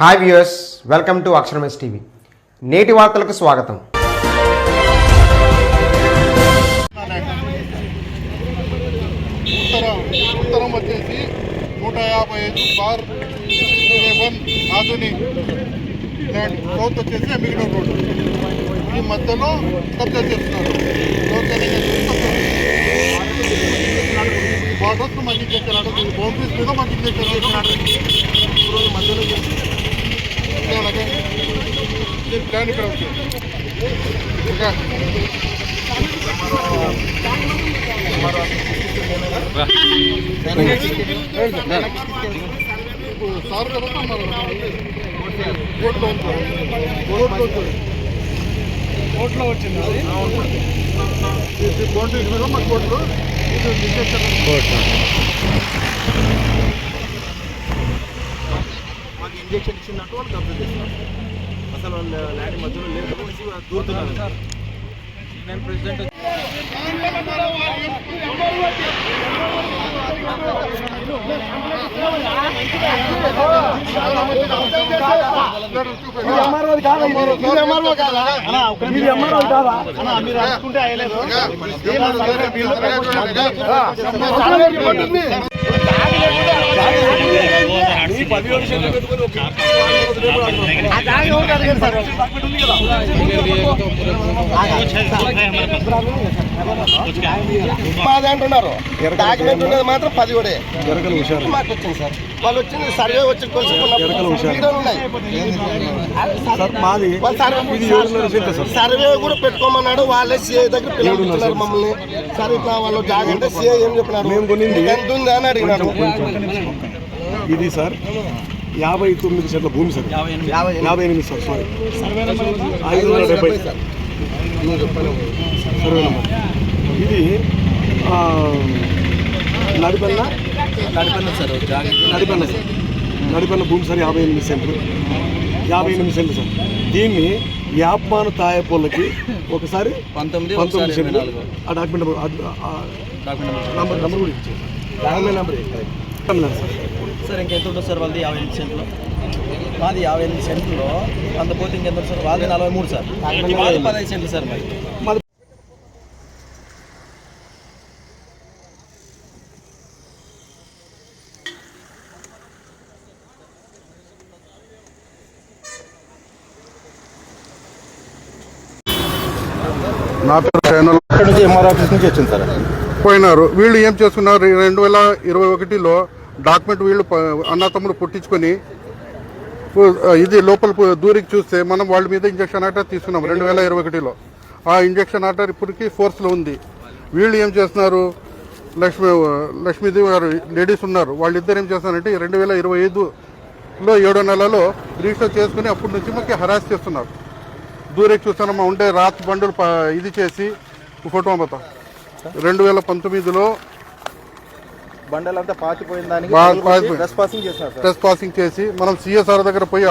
Hi viewers welcome to అక్షరమస్ TV. నేటి వార్తలకు స్వాగతం. ఉత్తరం ఉత్తరం వచ్చేసి నూట యాభై ఐదు బార్ వన్ ఆధునిక్ ల్యాండ్ సౌత్ వచ్చేసి మిగిలిన రోడ్డు ఈ మధ్యలో కబ్జా చేస్తున్నారు. బార్డర్స్ మంచి చేస్తున్నాడు బౌండరీస్ మీద మంచి చేస్తున్నాడు ఇప్పుడు మధ్యలో చేసి- అలాగే ప్లాన్ ఇక్కడ ఉంది ఇంకా సార్ కోర్టులో ఉంటారు కోర్టులో ఉంటారు కోర్టులో వచ్చింది ఇది బౌండరీ మీద కోర్టులో ఇది ఇంజెక్షన్ ఇచ్చినట్టు వాళ్ళు కబ్జా చేస్తున్నారు. అసలు వాళ్ళ ల్యాండ్ మధ్యలో లేకపోతే దూరుతున్నారు. నేను ప్రెసిడెంట్ మీరు అనుకుంటే అంటున్నారు. డాక్యుమెంట్ ఉన్నది మాత్రం పది కూడా. మాకు వచ్చింది సార్. వాళ్ళు వచ్చింది సర్వే వచ్చి సర్వే సర్వే కూడా పెట్టుకోమన్నాడు. వాళ్ళే సిఐ దగ్గర పిల్లలు మమ్మల్ని. సరే ఇట్లా వాళ్ళు జాగ్రత్త సిఐ ఏం చెప్పినాడు "నీకు ఎంత ఉంది అని అడిగినాడు ఇది సార్ యాభై తొమ్మిది సెంట్ల భూమి సార్. యాభై ఎనిమిది. సార్ సారీ ఐదు వందల డెబ్బై. Survey number. ఇది ఆ, నడిపన్న నడిపన్న సార్ నడిపన్న భూమి సార్ యాభై ఎనిమిది సెంట్లు. యాభై ఎనిమిది సెంట్లు సార్. దీన్ని యాప్మాను తాయపోళ్ళకి ఒకసారి పంతొమ్మిది పంతొమ్మిది సెంట్లు. ఆ డాక్యుమెంట్ నెంబర్ నంబర్. నంబర్ కూడా ఇచ్చారు డాక్యుమెంట్ నెంబర్ సార్. సార్ ఇంకెంత ఉంటుంది సార్ వాళ్ళది యాభై ఎనిమిది సెంట్లు? మాది యాభై ఎనిమిది సెంట్లో. అంత పోతే ఇంకెంత సార్? వాళ్ళది నలభై మూడు సార్. మాది పదహైదు సెంట్లు సార్ మరి. మాది నా పేరు ఛానల్ ఇక్కడ నుంచి ఎంఆర్ ఆఫీస్ నుంచి వచ్చింది సార్? పోయినారు. వీళ్ళు ఏం చేసుకున్నారు రెండు వేల ఇరవై ఒకటిలో డాక్యుమెంట్ వీళ్ళు అన్న తమ్ముడు పుట్టించుకొని ఇది లోపల దూరికి చూస్తే మనం వాళ్ళ మీద ఇంజక్షన్ ఆర్డర్ తీసుకున్నాం రెండు వేల ఇరవై ఒకటిలో. ఆ ఇంజక్షన్ ఆర్డర్ ఇప్పటికీ ఫోర్స్లో ఉంది. వీళ్ళు ఏం చేస్తున్నారు? లక్ష్మి లక్ష్మీదేవి గారు లేడీస్ ఉన్నారు. వాళ్ళిద్దరు ఏం చేస్తున్నారంటే రెండు వేల ఇరవై ఐదులో ఏడో నెలలో రిజిస్టర్ చేసుకుని అప్పటి నుంచి మాకు హరాస్ చేస్తున్నారు. దూరేకి చూస్తానమ్మా ఉండే రాత్రి బండులు ఇది చేసి ఫోటో అమ్మతా రెండు వేల పంతొమ్మిదిలో బండలంతా పాతిపోయిన దానికి పాసింగ్ పాసింగ్ చేసి మనం సిఎస్ఆర్ దగ్గర పోయి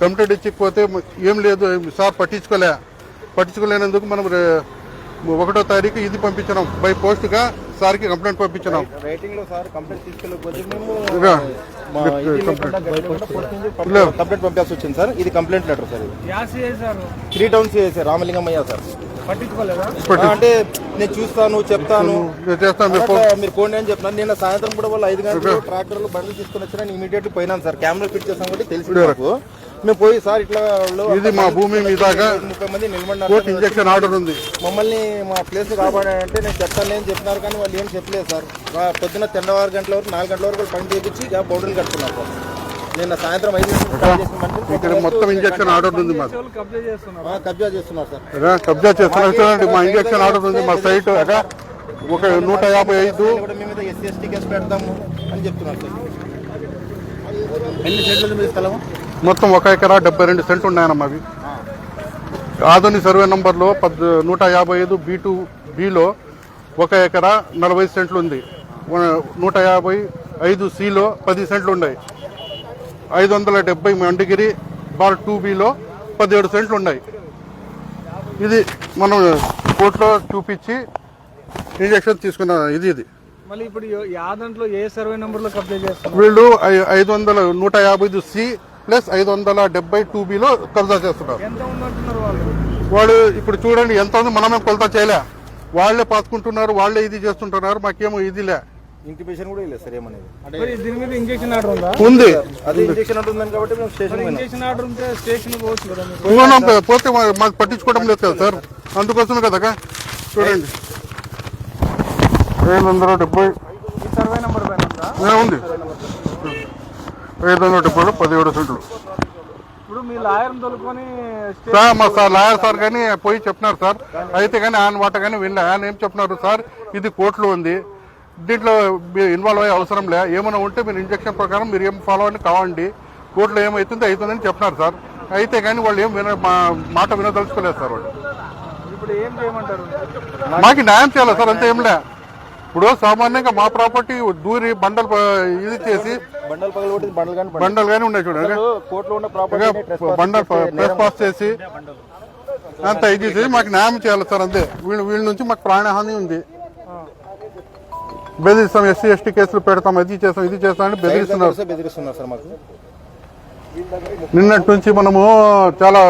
కంప్లైంట్ ఇచ్చకపోతే ఏం లేదు సార్ పట్టించుకోలే. పట్టించుకోలేనందుకు మనం ఒకటో తారీఖు ఇది పంపించినాం. బై పోస్ట్గా సార్కి కంప్లైంట్ పంపించినాం. రేటింగ్లో సార్ కంప్లైంట్ తీసుకెళ్ళకపోతే మేము ఇది కంప్లైంట్. లేకుండా గైడ్ లేకుండా పోస్ట్ నుంచి పంప- లేదు. కంప్లైంట్ పంపాల్సి వచ్చింది సార్. ఇది complaint letter sir three towns చేశారు రామలింగమయ్య సార్. అంటే నేను చూస్తాను చెప్తాను. నేను మీరు కోండి అని చెప్పినాను నిన్న సాయంత్రం కూడా వాళ్ళు ఐదు గంటలు ట్రాక్టర్లు బండ్లు తీసుకొని వచ్చినా ఇమీడియట్లీ పోయినాను సార్. కెమెరా ఫిట్ చేసాం కాబట్టి తెలిసి నాకు. మేము పోయి సార్ ఇట్లా ఇది మా భూమి మీదాగా ముప్పై మంది నిలబడినారు ఇంజక్షన్ ఆర్డర్ ఉంది. మమ్మల్ని మా ప్లేస్ కాపాడారంటే నేను చెప్తాను అని చెప్పినారు కానీ వాళ్ళు ఏం చెప్పలేదు సార్. పొద్దున్న తెల్లవారు గంటల వరకు నాలుగు గంటల వరకు పని చేయించి బౌడర్లు కట్టుకున్నారు సార్. నిన్న సాయంత్రం ఐదు ఇక్కడ మొత్తం ఇంజక్షన్ ఆర్డర్ ఉంది మాకు ఆ, కబ్జా చేస్తున్నారు సార్. కబ్జా చేస్తున్నారు. చూడండి మా ఇంజక్షన్ ఆర్డర్ ఉంది మా సైట్ ఒక నూట యాభై ఐదు. మీద ఎస్సీ ఎస్టీ కేసు పెడతాము అని చెప్తున్నారు సార్. ఎన్ని సెంట్లు మీ స్థలము? మొత్తం ఒక ఎకరా డెబ్బై రెండు సెంట్లు ఉన్నాయన్నమ్మా అవి ఆధునిక సర్వే నంబర్లో పద్ నూట యాభై ఐదు బీ టూ బిలో ఒక ఎకరా నలభై సెంట్లు ఉంది. నూట యాభై ఐదు సిలో పది సెంట్లు ఉన్నాయి. ఐదు వందల డెబ్బై మండిగిరి బార్ టూ బిలో పదిహేడు సెంట్లు ఉన్నాయి. ఇది మనం కోర్టులో చూపించి ఇంజక్షన్ తీసుకున్న ఇది ఇది. మళ్ళీ ఇప్పుడు యా దాంట్లో ఏ సర్వే నెంబర్లో కబ్జా చేస్తున్నారు? వీళ్ళు ఐదు వందల నూట యాభై సి ప్లస్ ఐదు వందల డెబ్బై టూ బిలో కబ్జా చేస్తున్నారు. వాడు ఇప్పుడు చూడండి ఎంత ఉంది మనమే కొలత చేయలే. వాళ్ళే పాసుకుంటున్నారు వాళ్ళే ఇది చేస్తుంటున్నారు మాకేమో ఇదిలే ఇంటిమేషన్ కూడా లేదు సార్ ఏమనేది. మరి దీని మీద ఇంజక్షన్ ఆర్డర్ ఉందా? ఉంది. అది ఇంజక్షన్ ఉంటుందని కాబట్టి మేము స్టేషన్ పోయినాం. ఇంజక్షన్ ఆర్డర్ ఉంటే స్టేషన్ పోవచ్చు కదా మీరు. పోతే మా- మాకు పట్టించుకోవడం లేదు కదా సార్. అందుకోసమే కదా చూడండి. ఐదు వందల డెబ్బై. ఈ సర్వే నెంబర్ పైన ఉందా? ఆ, ఉంది. ఐదు వందల డెబ్బైలో పదిహేడు సెంట్లు. ఇప్పుడు మీ లాయర్ తోలుకొని స్టే- సార్ మా సార్ లాయర్ సార్ కానీ పోయి చెప్పినారు సార్. అయితే కానీ ఆయన మాట కానీ వినలే. ఆయన ఏం చెప్పినారు సార్? ఇది కోర్టులో ఉంది. దీంట్లో మీరు ఇన్వాల్వ్ అయ్యే అవసరం లే. ఏమైనా ఉంటే మీరు ఇంజక్షన్ ప్రకారం మీరు ఏం ఫాలో అని కావండి. కోర్టులో ఏమవుతుందో అవుతుందని చెప్పినారు సార్. అయితే కానీ వాళ్ళు ఏం విన మా మాట వినదలుచుకోలేదు సార్ వాళ్ళు. ఇప్పుడు ఏం చేయమంటారు? మాకు న్యాయం చేయాలి సార్ అంతే ఏంలే ఇప్పుడు సామాన్యంగా మా ప్రాపర్టీ దూరి బండలు ఇది చేసి బండలు కానీ ఉన్నాయి చూడండి బండలు ప్రెస్ పాస్ చేసి అంత ఇది చేసి మాకు న్యాయం చేయాలి సార్ అంతే. వీళ్ళ వీళ్ళ నుంచి మాకు ప్రాణహాని ఉంది. బెదిరిస్తాం ఎస్సీ ఎస్టీ కేసులు పెడతాం అది చేస్తాం ఇది చేస్తాం అని బెదిరిస్తున్నారు. బెదిరిస్తున్నారు సార్ మాకు. నిన్నటి నుంచి మనము చాలా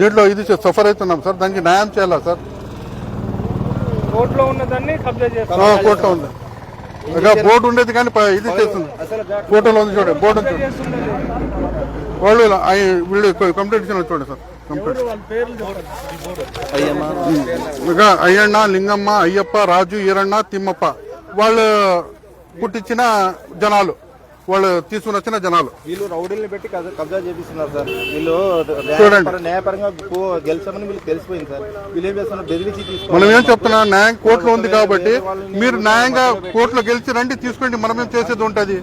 దీంట్లో ఇది సఫర్ అవుతున్నాం సార్ దానికి న్యాయం చేయాలా సార్? కోర్టులో ఉన్నదాన్ని కబ్జా చేస్తారు ఆ, కోర్టులో ఉంది. ఇక బోర్డు ఉండేది కానీ ఇది చేస్తుంది. ఫోటోలో ఉంది చూడండి బోర్డు చూడండి. వాళ్ళు వీళ్ళు కంప్లీట్ ఇచ్చిన చూడండి సార్ కంప్లీట్. అయ్యಣ್ణ లింగమ్మ అయ్యప్ప రాజు ఈరಣ್ణ తిమ్మప్ప. వాళ్ళు పుట్టించిన జనాలు వాళ్ళు తీసుకుని వచ్చిన జనాలు. వీళ్ళు రౌడీల్ని పెట్టి కబ్జా- చేపిస్తున్నారు సార్. వీళ్ళు న్యాయపరంగా గెలిచామని వీళ్ళు తెలిసిపోయింది సార్. వీళ్ళు ఏం చేస్తున్నారు? బెదిరించి మనం ఏం చెప్తున్నా న్యాయం కోర్టులో ఉంది కాబట్టి మీరు న్యాయంగా కోర్టులో గెలిచి రండి తీసుకోండి మనం ఏం చేసేది ఉంటుంది?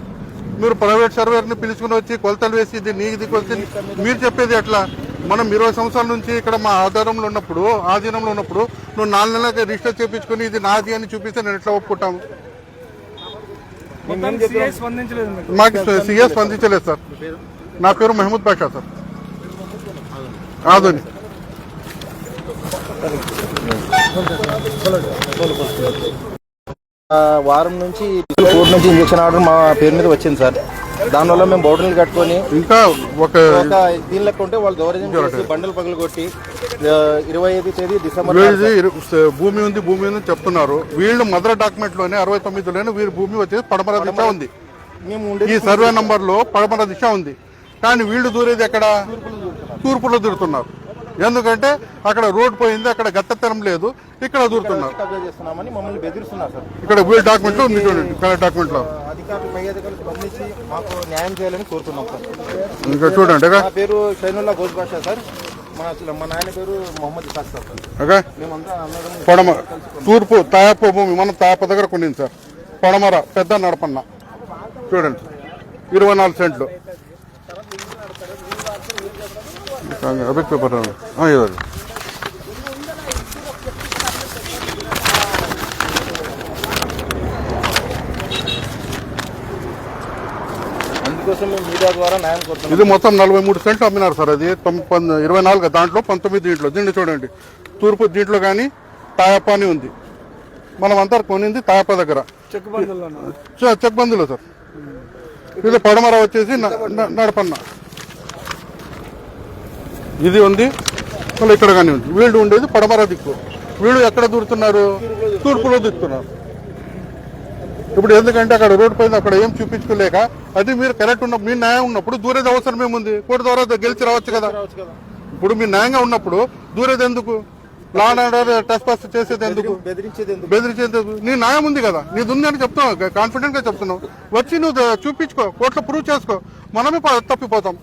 మీరు ప్రైవేట్ సర్వేర్ని పిలుచుకుని వచ్చి కొలతలు వేసి ఇది నీది కొలిసి మీరు చెప్పేది ఎట్లా? మనం ఇరవై సంవత్సరాల నుంచి ఇక్కడ మా ఆధారంలో ఉన్నప్పుడు ఆధీనంలో ఉన్నప్పుడు నువ్వు నాలుగు నెలలకి రిజిస్టర్ చేయించుకుని ఇది నాది అని చూపిస్తే నేను ఎట్లా ఒప్పుకుంటాము? మీకు. మాకు సీఎస్ స్పందించలేదు సార్. నా పేరు మహమూద్ బాషా సార్. ఆధుని వారం నుంచి కోర్టు నుంచి ఇంజక్షన్ ఆర్డర్ మా పేరు మీద వచ్చింది సార్. దానివల్ల మేము బౌడర్లు కట్టుకొని ఇంకా ఒక దీని లెక్క ఉంటే వాళ్ళు దౌర్జన్యం చేసి బండలు పగలు కొట్టి ఇరవై ఐదు తేదీ డిసెంబర్ భూమి ఉంది భూమి ఉంది చెప్తున్నారు. వీళ్ళు మదర్ డాక్యుమెంట్లోనే అరవై తొమ్మిదిలోనే వీరి భూమి వచ్చేసి పడమర దిశ ఉంది. ఈ సర్వే నంబర్లో పడమర దిశ ఉంది. కానీ వీళ్ళు దూరేది ఎక్కడ? తూర్పులో దూరుతున్నారు. ఎందుకంటే అక్కడ రోడ్ పోయింది అక్కడ గత్తెత్తనం లేదు ఇక్కడ దూరుతున్నారు ఇక్కడ వీళ్ళ డాక్యుమెంట్లో ఉంది చూడండి కలర్ డాక్యుమెంట్లో. అధికారులు పై అధికారులు స్పందించి మాకు న్యాయం చేయాలని కోరుతున్నాం సార్. ఇంకా చూడండి పేరు షైనుల్లా ఘోష్ సార్. పడమ తూర్పు తాయప్ప భూమి మనం తాయప్ప దగ్గర కొనింది సార్. పడమర పెద్ద నడపన్న. చూడండి ఇరవై నాలుగు సెంట్లు. పేపర్ ఇది మొత్తం నలభై మూడు సెంట్లు అమ్మినారు సార్ అది. ఇరవై నాలుగు దాంట్లో పంతొమ్మిది దీంట్లో. దీంట్లో చూడండి. తూర్పు దీంట్లో కానీ తాయప్ప అని ఉంది. మనం అంతా కొనింది తాయప్ప దగ్గర. చెక్ బందులో సార్. ఇది పడమర వచ్చేసి నడపన్న. ఇది ఉంది. మళ్ళీ ఇక్కడ కానీ ఉంది. వీళ్ళు ఉండేది పడమర దిక్కు. వీళ్ళు ఎక్కడ దూరుతున్నారు? తూర్పులో దిక్కుతున్నారు ఇప్పుడు ఎందుకంటే అక్కడ రోడ్ పైన అక్కడ ఏం చూపించుకోలేక అది మీరు కరెక్ట్ ఉన్న మీ న్యాయం ఉన్నప్పుడు దూరేది అవసరం ఏముంది? కోర్టు ద్వారా గెలిచి రావచ్చు కదా. ఇప్పుడు మీరు న్యాయంగా ఉన్నప్పుడు దూరేది ఎందుకు? లా ఆర్డర్ టెస్ట్ పాస్ చేసేది ఎందుకు? బెదిరించేది నీ న్యాయం ఉంది కదా. నీది ఉంది అని చెప్తున్నావు. కాన్ఫిడెంట్గా చెప్తున్నావు. వచ్చి నువ్వు చూపించుకో. కోర్టులో ప్రూవ్ చేసుకో. మనమే తప్పిపోతాం.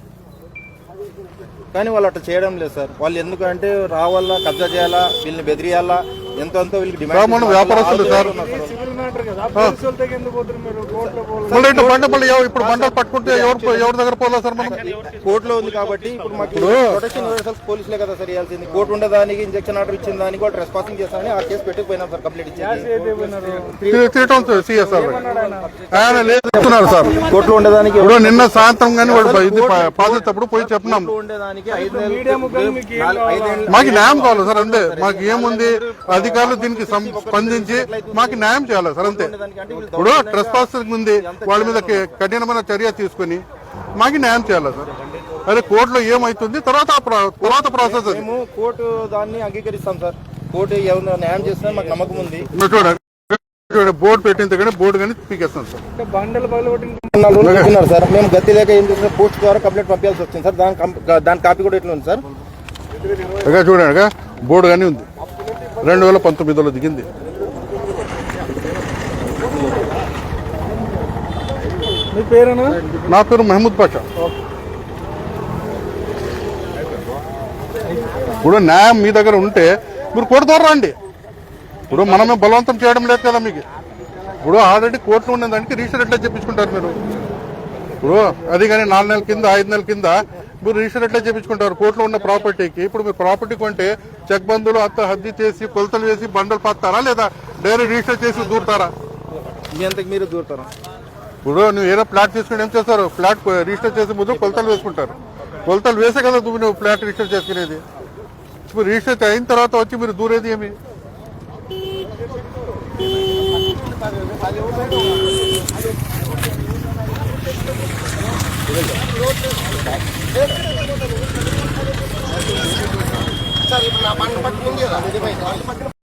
కానీ వాళ్ళు అట్లా చేయడం లేదు సార్. వాళ్ళు ఎందుకంటే రావాలా కబ్జా చేయాలా వీళ్ళని బెదిరియాలా ఎంతో ఎంతో వీళ్ళకి సార్, మనం వ్యాపారస్తులు సార్. మళ్ళీ బండ మళ్ళీ ఎవ- ఇప్పుడు బండలు పట్టుకుంటే ఎవరు ఎవరి దగ్గర పోలే సార్ మనం? కోర్టులో ఉంది కాబట్టి ఇప్పుడు మాకు ప్రొటెక్షన్ యూనివర్సల్స్ పోలీసులే కదా సార్ ఇవ్వాల్సింది. కోర్టు ఉండేదానికి ఇంజక్షన్ ఆర్డర్ ఇచ్చిన దానికి వాళ్ళు రెస్పాన్సింగ్ చేస్తామని ఆ కేసు పెట్టుకుపోయినాం సార్ కంప్లీట్ ఇచ్చింది. తీయటం సిఎస్ఆర్ ఆయన? లేదు చెప్తున్నారు సార్. కోర్టులో ఉండేదానికి ఇప్పుడు నిన్న సాయంత్రం కానీ వాడు ఇది పాదేటప్పుడు పోయి చెప్పినాం. కోర్టులో ఉండేదానికి మీకు ఐదేళ్ళు న్యాయం కావాలి సార్ అంతే. మాకు ఏముంది? అధికారులు దీనికి స్పందించి మాకు న్యాయం చేయాలి సార్ అంతే. ఇప్పుడు ట్రెస్ ఉంది వాళ్ళ మీద కఠినమైన చర్య తీసుకొని మాకు న్యాయం చేయాలి సార్. అరే కోర్టులో ఏమైతుంది? తర్వాత తర్వాత ప్రాసెస్ అది. మేము కోర్టు దాన్ని అంగీకరిస్తాం సార్. కోర్టు న్యాయం చేస్తే మాకు నమ్మకం ఉంది. చూడండి. బోర్డు పెట్టింది కానీ బోర్డు కానీ పీకేస్తాం సార్. బండలు సార్. మేము గతి లేక ఏం చేసిన పోస్ట్ ద్వారా కంప్లైంట్ పంపించాల్సి వచ్చింది సార్. దాని కంప్- దాని కాపీ కూడా ఇట్లా ఉంది సార్? చూడండి బోర్డు కానీ ఉంది. రెండు వేల పంతొమ్మిదిలో దిగింది. మీ పేరేనా? నా పేరు మహమూద్ పాషా. ఇప్పుడు న్యాయం మీ దగ్గర ఉంటే మీరు కోర్టు రండి ఇప్పుడు మనమే బలవంతం చేయడం లేదు కదా మీకు. ఇప్పుడు ఆల్రెడీ కోర్టులో ఉన్న దానికి రిజిస్టర్ ఎట్లా చెప్పించుకుంటారు మీరు? ఇప్పుడు అది కానీ నాలుగు నెలల కింద ఐదు నెలల కింద మీరు రిజిస్టర్ ఎట్లా చేపించుకుంటారు. కోర్టులో ఉన్న ప్రాపర్టీకి ఇప్పుడు మీరు ప్రాపర్టీ కొంటే చెక్ బందులు అంత హద్ది చేసి కొలతలు వేసి బండలు పాతారా లేదా డైరెక్ట్ రిజిస్టర్ చేసి దూరుతారా? మీ అంతకు మీరు దూరుతారు? ఇప్పుడు నువ్వు ఏదో ఫ్లాట్ తీసుకుని ఏం చేస్తారు? ఫ్లాట్ రిజిస్టర్ చేసే ముందు కొలతలు వేసుకుంటారు. కొలతలు వేసే కదా నువ్వు నువ్వు ఫ్లాట్ రిజిస్టర్ చేసుకునేది. ఇప్పుడు రిజిస్టర్ అయిన తర్వాత వచ్చి మీరు దూరేది ఏమి? సార్ ఇప్పుడు నా బండ పట్టుకుంది కదా.